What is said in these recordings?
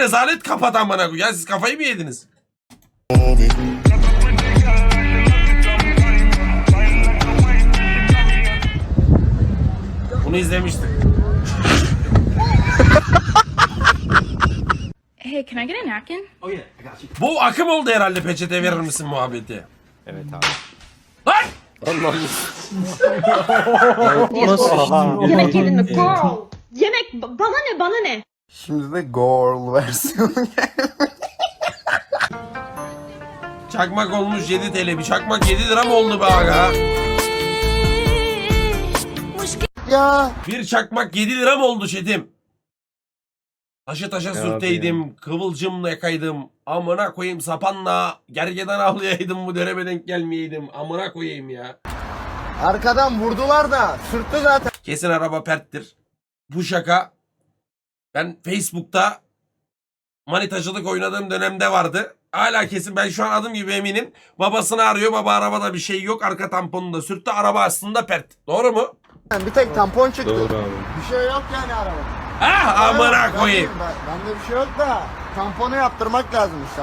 Rezalet kapat amına koyayım. Ya siz kafayı mı yediniz? Bunu izlemiştik. Hey, can I get a napkin? Bu akım oldu herhalde peçete verir misin muhabbeti. Evet abi. Lan! Yemek yedin mi? Yemek ba- bana ne bana ne? Şimdi de girl versiyonu Çakmak olmuş 7 TL. Bir çakmak 7 lira mı oldu be aga? ya. Bir çakmak 7 lira mı oldu çetim? Taşı taşa sürteydim, kıvılcımla yakaydım. Amına koyayım sapanla gergeden avlayaydım bu döneme denk gelmeyeydim. Amına koyayım ya. Arkadan vurdular da sürttü zaten. Kesin araba perttir. Bu şaka ben Facebook'ta manitacılık oynadığım dönemde vardı. Hala kesin ben şu an adım gibi eminim. Babasını arıyor. Baba arabada bir şey yok. Arka tamponunu da sürttü. Araba aslında pert. Doğru mu? Bir tek tampon çıktı. Doğru abi. Bir şey yok yani arabada. Ah amına koyayım. Ben, bende bir şey yok da tamponu yaptırmak lazım işte.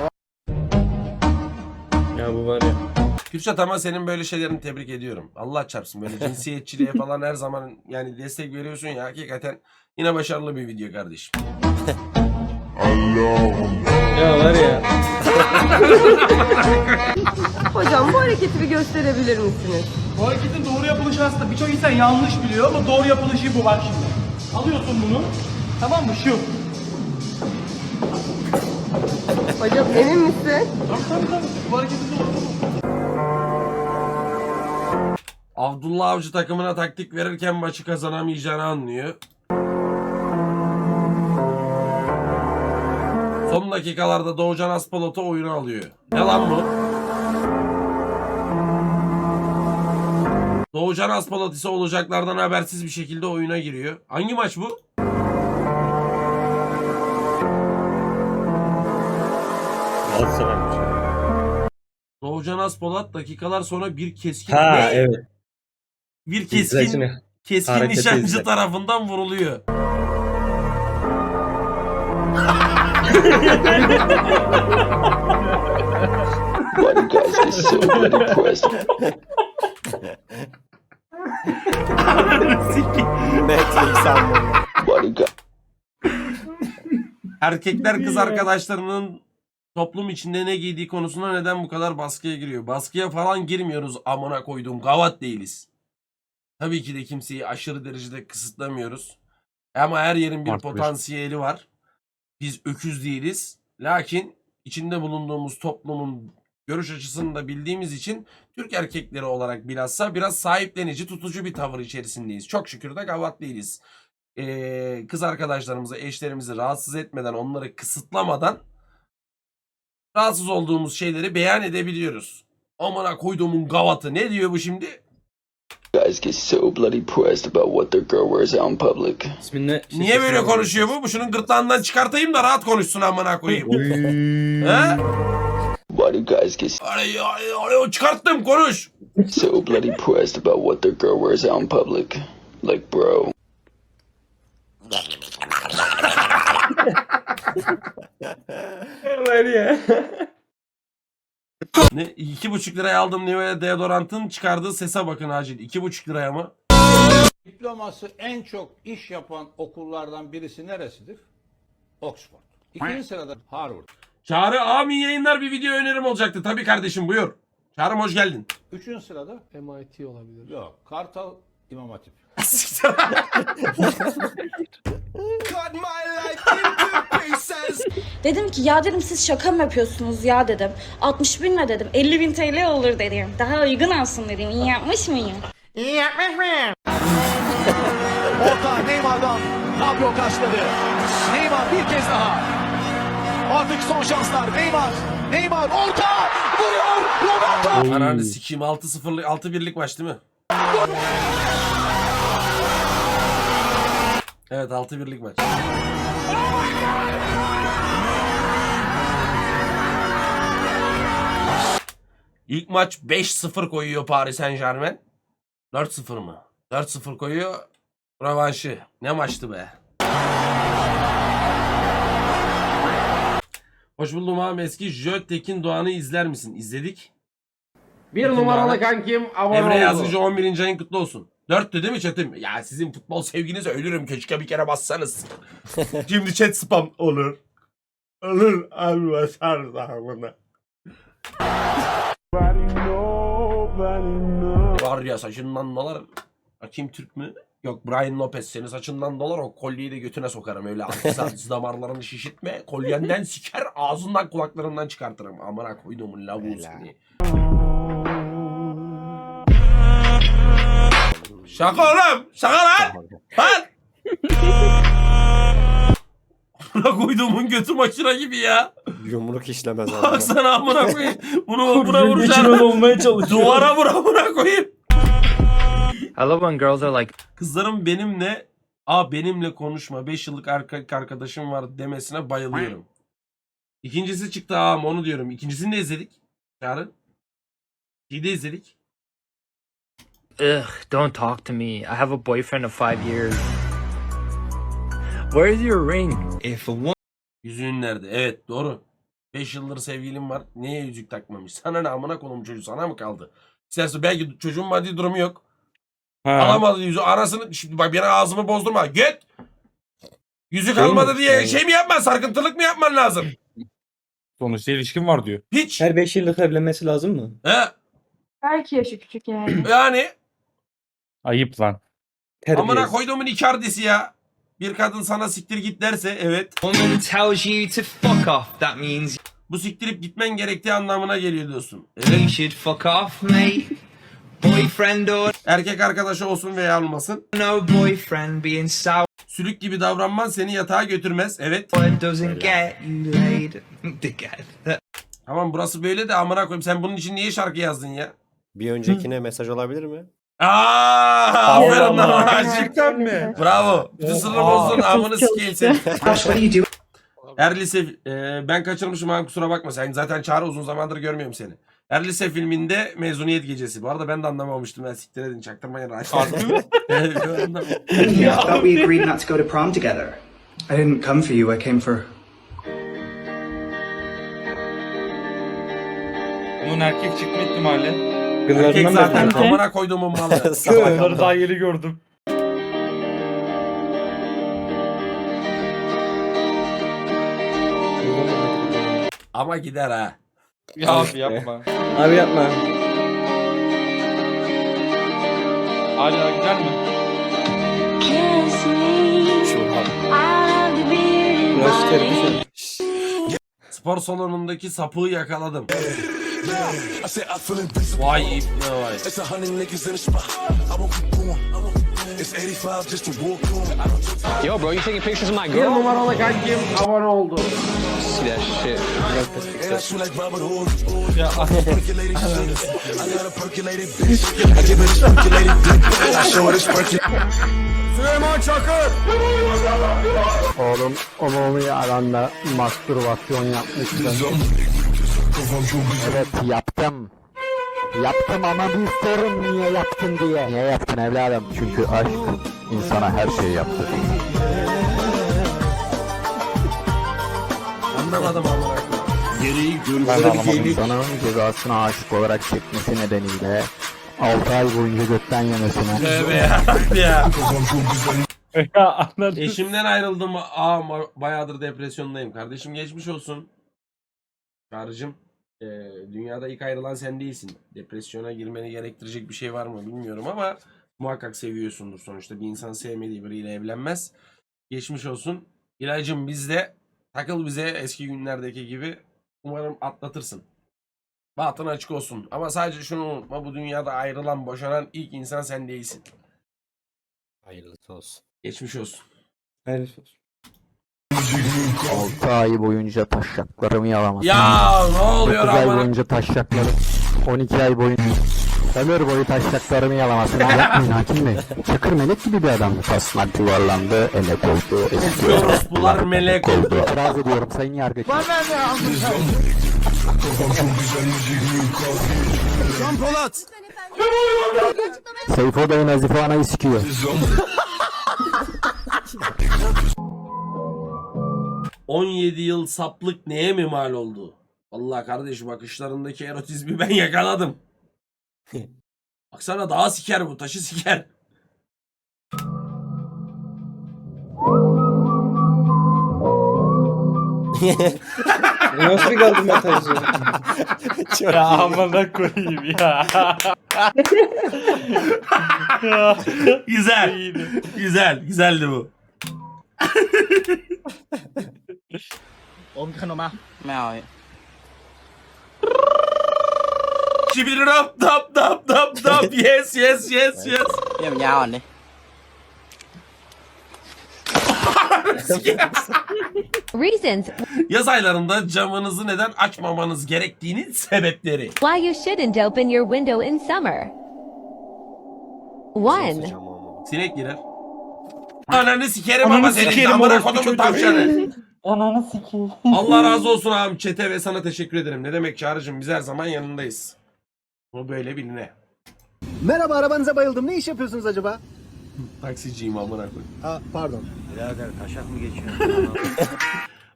Ya bu var ya. Kürşat ama senin böyle şeylerini tebrik ediyorum. Allah çarpsın böyle cinsiyetçiliğe falan her zaman yani destek veriyorsun ya hakikaten yine başarılı bir video kardeşim. Ya var ya. Hocam bu hareketi bir gösterebilir misiniz? Bu hareketin doğru yapılışı aslında birçok insan yanlış biliyor ama doğru yapılışı bu bak şimdi. Alıyorsun bunu. Tamam mı? Şu. Hocam emin misin? Tabii tabii tabii. Bu hareketin doğru Abdullah Avcı takımına taktik verirken maçı kazanamayacağını anlıyor. Son dakikalarda Doğucan Aspalot'u oyuna alıyor. Ne lan bu? Doğucan Aspalot ise olacaklardan habersiz bir şekilde oyuna giriyor. Hangi maç bu? Galatasaray'mış. Doğucan Aspolat dakikalar sonra bir keskin Ha evet. Bir keskin keskin Hareketi nişancı izle. tarafından vuruluyor. Why do guys get so bloody pressed? Netflix anlamı. Why do guys Erkekler kız arkadaşlarının toplum içinde ne giydiği konusunda neden bu kadar baskıya giriyor? Baskıya falan girmiyoruz amına koyduğum gavat değiliz. Tabii ki de kimseyi aşırı derecede kısıtlamıyoruz. Ama her yerin bir Artı bir. potansiyeli var. Biz öküz değiliz. Lakin içinde bulunduğumuz toplumun görüş açısını da bildiğimiz için Türk erkekleri olarak bilhassa biraz sahiplenici, tutucu bir tavır içerisindeyiz. Çok şükür de gavat değiliz. Ee, kız arkadaşlarımızı, eşlerimizi rahatsız etmeden, onları kısıtlamadan rahatsız olduğumuz şeyleri beyan edebiliyoruz. Amına koyduğumun gavatı. Ne diyor bu şimdi? Guys get so bloody pressed about what their girl wears out in public? Şey, Niye böyle konuşuyor bu? Bu şunun gırtlağından çıkartayım da rahat konuşsun amına koyayım. He? Why do guys get Ay, ay, ay, çıkarttım konuş. so bloody pressed about what their girl wears out in public? Like, bro, Var ya. Ne? İki buçuk liraya aldım Nivea deodorantın çıkardığı sese bakın acil. İki buçuk liraya mı? Diploması en çok iş yapan okullardan birisi neresidir? Oxford. İkinci sırada Harvard. Çağrı amin yayınlar bir video önerim olacaktı. Tabii kardeşim buyur. Çağrım hoş geldin. Üçüncü sırada MIT olabilir. Yok. Kartal İmam Hatip. Siktir. Dedim ki ya dedim siz şaka mı yapıyorsunuz ya dedim. 60 bin ne dedim. 50 bin TL olur dedim. Daha uygun olsun dedim. İyi yapmış mıyım? Orta Neymar'dan Fabio karşıladı. Neymar bir kez daha. Artık son şanslar. Neymar. Neymar orta. Vuruyor. Roberto. Ananı sikeyim 6-0'lık 6-1'lik maç değil mi? Evet 6-1'lik maç. İlk maç 5-0 koyuyor Paris Saint Germain. 4-0 mı? 4-0 koyuyor. Rövanşı. Ne maçtı be? Hoş buldum abi eski Jöt Tekin Doğan'ı izler misin? İzledik. Bir Bütün numaralı bana- kankim abone Emre oldu. Yazıcı 11. ayın kutlu olsun. Dörttü değil mi chatim? Ya sizin futbol sevginize ölürüm. Keşke bir kere bassanız. Şimdi chat spam olur. Olur abi basarız amına. Var ya saçından dolar. Bakayım Türk mü? Yok Brian Lopez senin saçından dolar o kolyeyi de götüne sokarım öyle artist damarlarını şişirtme. Kolyenden siker ağzından kulaklarından çıkartırım. Amına koyduğumun lavuğu seni. Şaka oğlum. Şaka lan. Lan. Amına koyduğumun götü maşına gibi ya. Yumruk işlemez abi. Baksana amına koyayım. Bunu buna vuracağım. olmaya çalışıyor. Duvara vur amına koyayım. I love when girls are like, Kızlarım benimle a benimle konuşma 5 yıllık erkek arkadaşım var demesine bayılıyorum. İkincisi çıktı ağam onu diyorum. İkincisini de izledik. Çağrı. İyi de izledik. Ugh, don't talk to me. I have a boyfriend of five years. Where's your ring? If a woman Yüzüğün nerede? Evet doğru. 5 yıldır sevgilim var. Niye yüzük takmamış? Sana ne amına konum çocuğu sana mı kaldı? İsterse belki çocuğun maddi durumu yok. Alamadı yüzüğü. Anasını şimdi bak beni ağzımı bozdurma. Git. Yüzük Şey mi? almadı diye Yani- şey mi yapman? Sarkıntılık mı yapman lazım? Sonuçta ilişkin var diyor. Hiç. Her 5 yıllık evlenmesi lazım mı? He. Belki yaşı küçük yani. Yani Ayıp lan. amına Terbiyesiz. koyduğumun ikardisi ya. Bir kadın sana siktir git derse evet. woman tells you to fuck off, that means Bu siktirip gitmen gerektiği anlamına geliyor diyorsun. you Evet. should fuck off, mate. Boyfriend or Erkek arkadaşı olsun veya olmasın. no boyfriend, being sour Sülük gibi davranman seni yatağa götürmez. Evet. doesn't get you laid. Dickhead. Tamam burası böyle de amına koyayım. Sen bunun için niye şarkı yazdın ya? Bir öncekine mesaj olabilir mi? Aa, aferin lan Aşık. Gerçekten mi? Bravo. Bütün sınırı bozdun. Amını sikeyim seni. what do you do? Her lise e, ben kaçırmışım abi kusura bakma. Sen zaten Çağrı uzun zamandır görmüyorum seni. Her lise filminde mezuniyet gecesi. Bu arada ben de anlamamıştım. Ben siktir edin çaktırmayın. Harbi mi? Anlamadım. I thought we agreed not to go to prom together. I didn't come for you, I came for. Bunun erkek çıkma ihtimali. Erkek Kızlarından zaten beklenti. amına koyduğumun malı. Bunları daha yeni gördüm. Ama gider ha. Ya abi yapma. Abi yapma. Hala gider mi? Burası terbiye. Spor salonundaki sapığı yakaladım. Vay ipne vay. Yo, bro, you taking pictures of my Bir numaralı kankim abone oldu. See that shit. Ya. Süleyman Çakır. Oğlum umumi alanda mastürbasyon yapmışsın. Evet yaptım. Yaptım ama bir sorun niye yaptın diye. Niye yaptın evladım? Çünkü aşk insana her şeyi yaptı. Anlamadım koyayım. ben de anlamadım. İnsanın cezasına aşık olarak çekmesi nedeniyle 6 ay boyunca götten yemesine. Tövbe yarabbim ya. Ya anladım. Eşimden ayrıldım. Aa ma- bayağıdır depresyondayım. Kardeşim geçmiş olsun. Karıcığım. E, dünyada ilk ayrılan sen değilsin. Depresyona girmeni gerektirecek bir şey var mı bilmiyorum ama muhakkak seviyorsundur sonuçta. Bir insan sevmediği biriyle evlenmez. Geçmiş olsun. İlacım bizde. Takıl bize eski günlerdeki gibi. Umarım atlatırsın. Batın açık olsun. Ama sadece şunu unutma. Bu dünyada ayrılan, boşanan ilk insan sen değilsin. Hayırlısı olsun. Geçmiş olsun. Hayırlısı olsun. 6 ay boyunca taşaklarımı yalamasına. Ya ne oluyor 9 ay amına boyunca taşaklarım. 12 ay boyunca ömür boyu taşaklarımı yalamasına yapmayın hakim bey. Çakır melek gibi bir adamdı. Tasmak yuvarlandı, ele koydu, eski Orospular melek oldu. İtiraz ediyorum sayın yargıç. Seyfo Bey Nazife Ana'yı sikiyor. 17 yıl saplık neye mi mal oldu? Vallahi kardeşim bakışlarındaki erotizmi ben yakaladım. Baksana daha siker bu taşı siker. Nasıl kaldı mesajı? Ya amına koyayım ya. ya. Güzel. Güzel. Güzeldi bu. ผมขนมมาไม่เอา Şimdi rap tap tap tap tap. Yes yes yes yes. เยี่ยมยาวอ่อนดิ Reasons Yaz aylarında camınızı neden açmamanız gerektiğinin sebepleri. why you shouldn't open your window in summer. 1. Sinek girer. Ananı sikerim Ananı ama senin sikerim amına orospu kodumun çocuğu. tavşanı. Ananı sikeyim. Allah razı olsun ağam çete ve sana teşekkür ederim. Ne demek çağrıcım biz her zaman yanındayız. Bu böyle biline. Merhaba arabanıza bayıldım. Ne iş yapıyorsunuz acaba? Taksiciyim amına koyayım. Aa, pardon.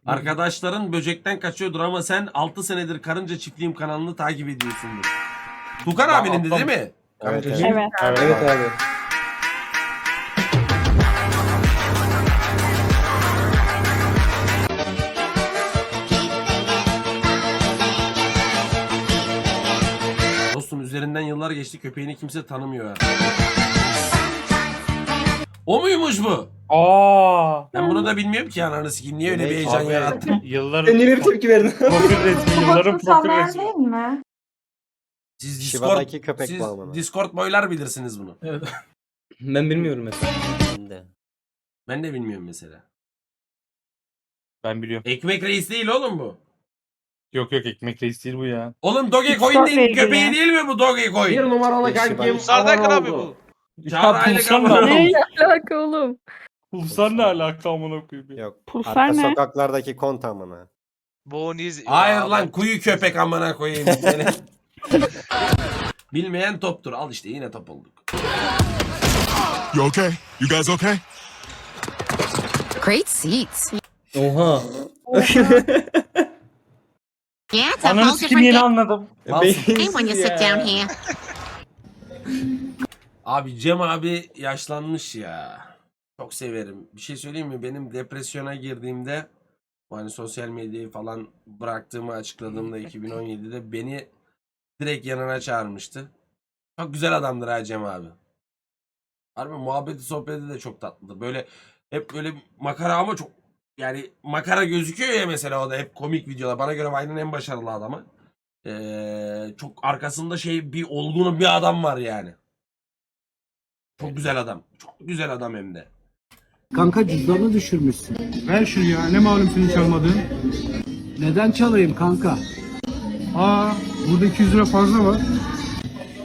Arkadaşların böcekten kaçıyordur ama sen 6 senedir Karınca Çiftliğim kanalını takip ediyorsundur. Tukan abinin de değil mi? Evet, evet. Evet. Evet abi. Yıllar geçti köpeğini kimse tanımıyor. O muymuş bu? Aa. Ben bunu da bilmiyorum ki ananı sikeyim. Niye öyle bir heyecan Abi, yarattım? Yılların Sen niye bir tepki verdin? profil resmi, yılların profil resmi. değil mi? Siz Discord, Shiba'daki köpek siz balmanı. Discord boylar bilirsiniz bunu. Ben bilmiyorum mesela. Ben de bilmiyorum mesela. Ben biliyorum. Ekmek reis değil oğlum bu. Yok yok ekmek reis değil bu ya. Oğlum Dogecoin'in köpeği değil mi bu Dogecoin? Bir numaralı kankim, Sardak abi bu. Çağrı Ya aylık Pulsar ne alaka? alaka oğlum? Pulsar ne alaka amına koyayım? ya? Yok. Pulsar arka ne? sokaklardaki kont amına. Hayır lan kuyu köpek amına koyayım seni. Bilmeyen toptur. Al işte yine top olduk. You okay? You guys okay? Great seats. Oha. Yeah, it's Ananı sikeyim yeni anladım. Malsın. ya. here. Abi Cem abi yaşlanmış ya. Çok severim. Bir şey söyleyeyim mi? Benim depresyona girdiğimde hani sosyal medyayı falan bıraktığımı açıkladığımda 2017'de beni direkt yanına çağırmıştı. Çok güzel adamdır ha Cem abi. Harbi muhabbeti sohbeti de çok tatlıdır. Böyle hep böyle makara ama çok yani makara gözüküyor ya mesela o da hep komik videolar. Bana göre Vine'ın en başarılı adamı. Ee, çok arkasında şey bir olgun bir adam var yani. Çok güzel adam. Çok güzel adam hem de. Kanka cüzdanını düşürmüşsün. Ver şunu ya. Ne malum senin çalmadığın? Neden çalayım kanka? Aa, burada 200 lira fazla var.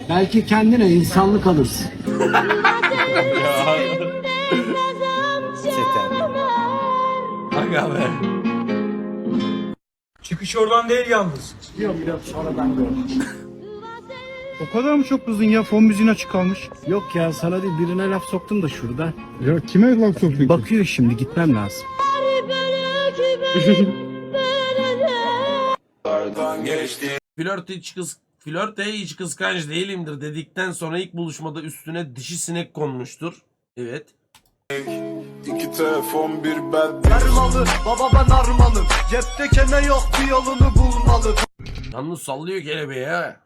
Belki kendine insanlık alırsın. Aga be. Çıkış oradan değil yalnız. Yok yok sonradan gör. O kadar mı çok kızdın ya? Fon müziğin açık kalmış. Yok ya sana değil birine laf soktum da şurada. Ya kime laf soktun? Bakıyor şimdi gitmem lazım. Flörte hiç kız flörte hiç kıskanç değilimdir dedikten sonra ilk buluşmada üstüne dişi sinek konmuştur. Evet. İki telefon bir bed Dermalı baba ben armalım Cepte kene yok bir yolunu bulmalı Yalnız sallıyor kelebeği ya.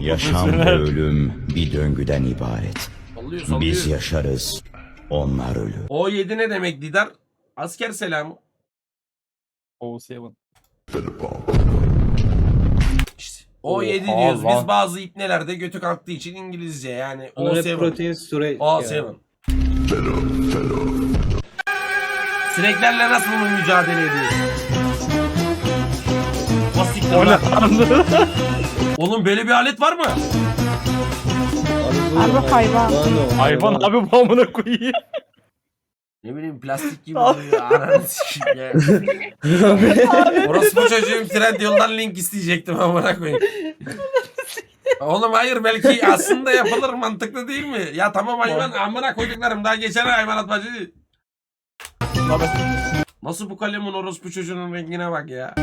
Yaşam ve ölüm bir döngüden ibaret Sallıyor sallıyor. Biz yaşarız onlar ölür O7 ne demek Didar? Asker selamı. O7. O7 diyoruz. Biz bazı ipnelerde götü kalktığı için İngilizce yani. O7. O7. Fero, fero. Sineklerle nasıl bunu mücadele ediyorsun? Basiktir. Oğlum böyle bir alet var mı? Harbi hayvan. Hayvan abi bu amına koyayım. Ne bileyim plastik gibi oluyor. Ananı sikeyim ya. Orası bu çocuğun tren yoldan link isteyecektim amına koyayım. Oğlum hayır belki aslında yapılır mantıklı değil mi? Ya tamam hayvan amına koyduklarım daha geçen ay hayvanat bacı değil. Nasıl bu kalemin orospu çocuğunun rengine bak ya.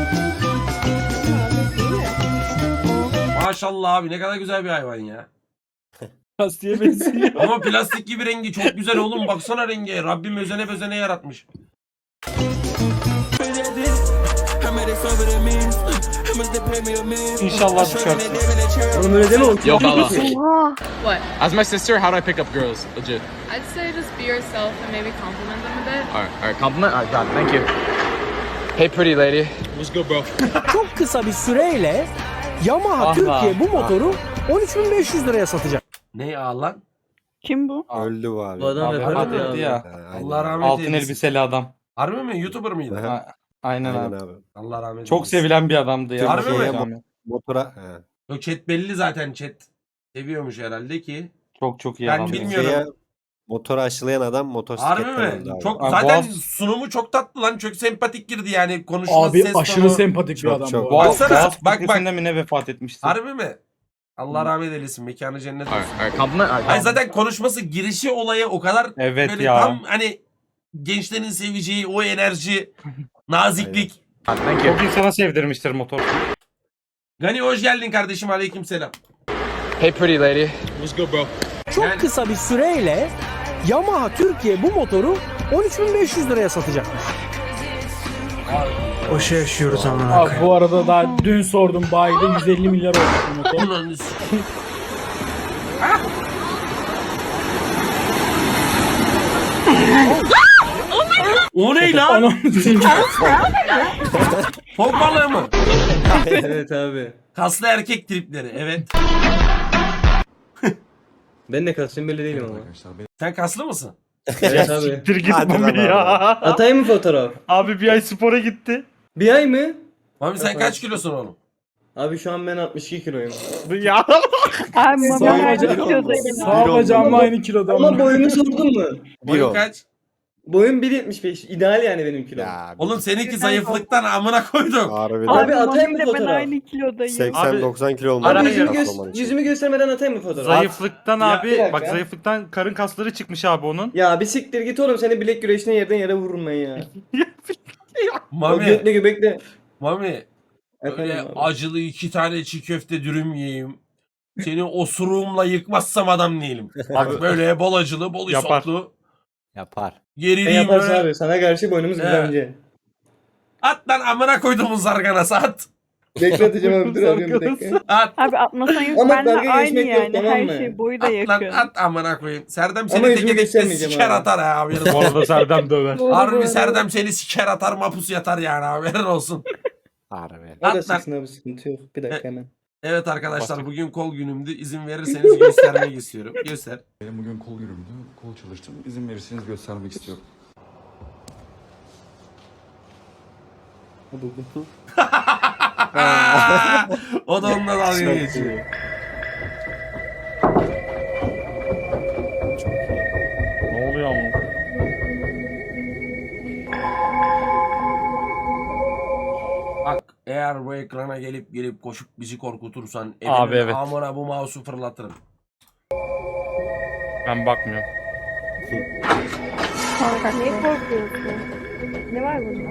Maşallah abi ne kadar güzel bir hayvan ya. Lastiğe benziyor. Ama plastik gibi rengi çok güzel oğlum. Baksana rengi. Rabbim özene bezene yaratmış. İnşallah düşersin. Oğlum öyle deme. Yo, Bella. What? As my sister, how do I pick up girls? Legit. I'd say just be yourself and maybe compliment them a bit. Alright, alright. Compliment? Alright, got it. Thank you. Hey, pretty lady. What's good, bro? Çok kısa bir süreyle Yamaha Ah Türkiye bu motoru 13.500 liraya satacak. Ne ya lan? Kim bu? Öldü bu abi. Bu adam Abi vefat etti ya. Allah rahmet Altın eylesin. elbiseli adam. Harbi mi? Youtuber mıydı? Aynen Aynen abi. abi. Allah rahmet Çok eylesin. sevilen bir adamdı ya. Harbi mi? Şey adam ya. Motora. He. Yok chat belli zaten chat. Seviyormuş herhalde ki. Çok çok iyi Ben adam. bilmiyorum. Şeye, motoru aşılayan adam motosikletten Harbi mi? abi. Çok Abi zaten Boğaz- sunumu çok tatlı lan. Çok sempatik girdi yani konuşması ses tonu. sempatik Çok, çok. Boğaz, Baksana, Boğaz bak, bak. Köprüsü'nde mi ne vefat etmişti? Harbi mi? Allah rahmet eylesin. Mekanı cennet olsun. Ay zaten konuşması girişi olayı o kadar Evet böyle ya. tam hani gençlerin seveceği o enerji, naziklik. Thank you. Çok insana sevdirmiştir motor. Gani hoş geldin kardeşim aleykümselam. Hey, pretty lady. What's good, bro? Çok Yani- kısa bir süreyle Yamaha Türkiye bu motoru 13.500 liraya satacakmış. Boşa yaşıyoruz ama. Abi bu arada daha dün sordum bayide 150 milyar oldu bu motor. Ulan üst- o ne lan? Fok balığı mı? evet abi. Kaslı erkek tripleri evet. Ben de kalsın belli değilim ama. Sen kaslı mısın? Evet abi. Siktir git Hadi lan Mami ya. Atayım mı fotoğraf? Abi bir ay spora gitti. Bir ay mı? Mami sen kaç kilosun oğlum? Abi şu an ben 62 kiloyum. Ya. Sağ mami her bacak- kiloda Sağ bacağımla aynı kiloda. Ama boyumu sordun mu? Boyun o. kaç? Boyum 1.75. İdeal yani benim kilom. Ya, Oğlum seninki zayıflıktan amına koydum. Harbiden. Abi atayım mı ben fotoğraf? aynı kilodayım. 80-90 kilo olmalı. Abi yüzümü, Aslan gö- olman için. yüzümü göstermeden atayım mı fotoğraf? Zayıflıktan Ya, bir abi dakika. bak zayıflıktan karın kasları çıkmış abi onun. Ya bir siktir git oğlum seni bilek güreşine yerden yere vururum ben ya. O Mami, götle göbekle. Mami Efendim öyle abi. acılı iki tane çiğ köfte dürüm yiyeyim. Seni osuruğumla yıkmazsam adam değilim. Bak böyle bol acılı, bol Yapar. isotlu. Yapar. Ne Gerileyim yaparsın böyle. abi? Sana karşı boynumuz Evet. güzelce. At lan amına koyduğumun zarganası at. Bekle atacağım abi dur arıyorum bir dakika. At. Abi atmasan Ama benle dalga aynı geçmek yok, yani. tamam Her mı? şey boyu da At lan yakın. at amına koyayım. Serdem Ama seni yüzümü teke tekte göstermeyeceğim siker abi. atar ha haberin Bu olsun. arada Serdem döver. Harbi Serdem seni siker atar mapus yatar yani haberin olsun. Harbi. O da At lan. sıksın abi sıkıntı yok. Bir dakika hemen. Evet arkadaşlar bugün kol günümdü. İzin verirseniz göstermek istiyorum. Göster. Benim bugün kol günümdü. Kol çalıştım. İzin verirseniz göstermek istiyorum. o da onunla dalga geçiyor. Eğer bu ekrana gelip gelip koşup bizi korkutursan Abi, evet. amına bu mouse'u fırlatırım. Ben bakmıyorum. Niye korkuyorsun? Ne var bunda?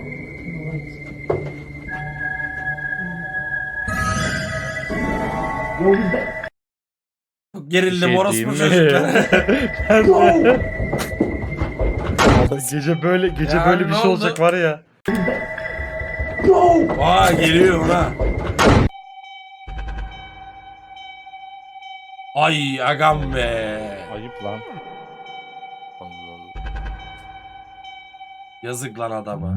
Gerildim Bir şey diyeyim mi? çocuklar. gece böyle gece Ya böyle bir ne şey oldu? olacak var ya. Aa geliyor ha. Ay agam be. Ayıp lan. Yazık lan adama.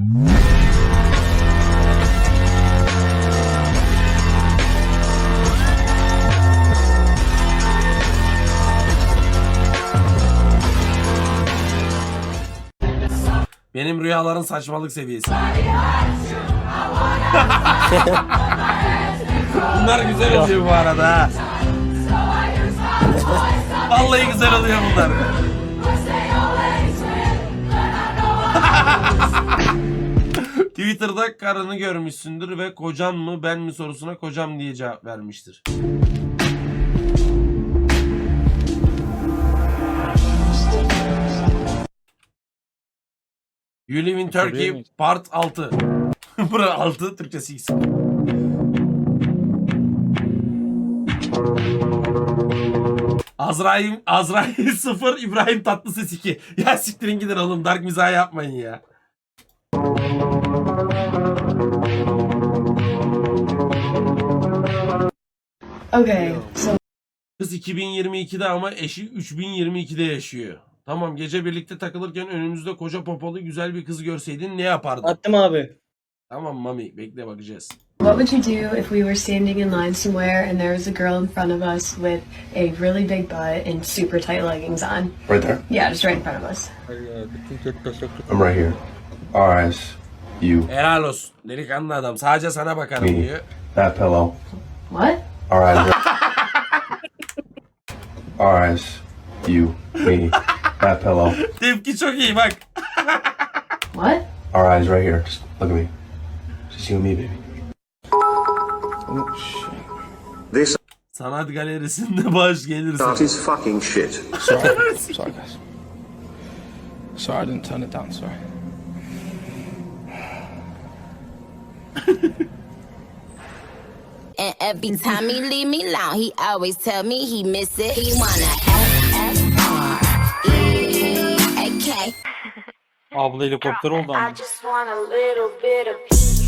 Benim rüyaların saçmalık seviyesi. Bunlar güzel oluyor bu arada ha. Vallahi güzel oluyor bunlar. Twitter'da karını görmüşsündür ve kocan mı ben mi sorusuna kocam diye cevap vermiştir. You Live in Turkey Part 6. Bura 6 Türkçesi X. Azrail, Azrail 0, İbrahim Tatlıses 2. Ya siktirin gidin oğlum. Dark mizah yapmayın ya. Okay, so Kız 2022'de ama eşi 3022'de yaşıyor. Tamam gece birlikte takılırken önümüzde koca popalı güzel bir kız görseydin ne yapardın? Attım abi. Tamam mami bekle bakacağız. what would you do if we were standing in line somewhere and there was a girl in front of us with a really big butt and super tight leggings on? Right there. Yeah, just right in front of us. I'm right here. Our eyes, you, Helal olsun. Delikanlı adam. Sadece sana bakarım Me. diyor. that pillow. What? Our eyes. Right. Eyes, you, me, that pillow. Tepki çok iyi bak. What? Our eyes right here. Just look at me. Me, baby. This Sanat galerisinde bağış gelirse. is fucking shit. Sorry. sorry, guys. Sorry, I didn't turn it down. Sorry. And every time he leave me alone, he always tell me he miss it. He wanna F F R E A K. Abla helikopter oldu ama. just want a little bit of. Peace.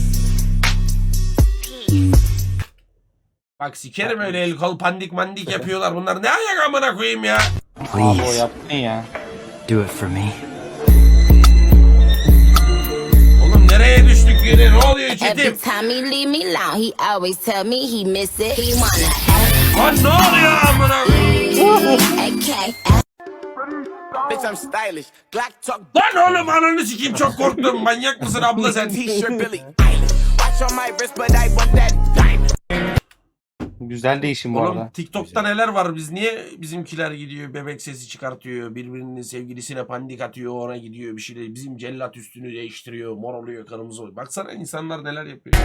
Bak sikerim öyle el kol pandik mandik yapıyorlar. Bunlar ne ayak amına koyayım ya. Abi o yaptın ya. Do it for me. Oğlum nereye düştük yine? Ne oluyor Every çetim? time he leave me alone, he always tell me he miss it. He wanna Lan ne oluyor amına koyayım? A K. Bitch, I'm stylish. Glock talk, Lan oğlum ananı sikeyim çok korktum. Manyak mısın abla sen? t-shirt, Billy Eilish. Watch on my wrist, but I want that diamond. Güzel değişim bu Oğlum arada. TikTok'ta neler var biz niye bizimkiler gidiyor bebek sesi çıkartıyor birbirinin sevgilisine pandik atıyor ona gidiyor bir şeyler bizim cellat üstünü değiştiriyor mor oluyor kırmızı oluyor baksana insanlar neler yapıyor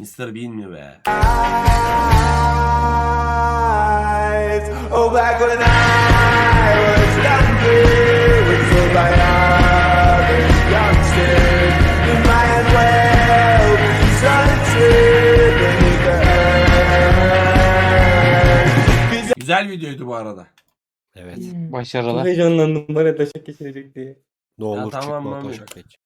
Mr. Bean mi be Oh, back when I was younger, with so by others, youngster, you güzel videoydu bu arada Evet. Çok Başarılı. heyecanlandım bana taşak geçirecek diye. Ne olur tamam çıkma taşak geç.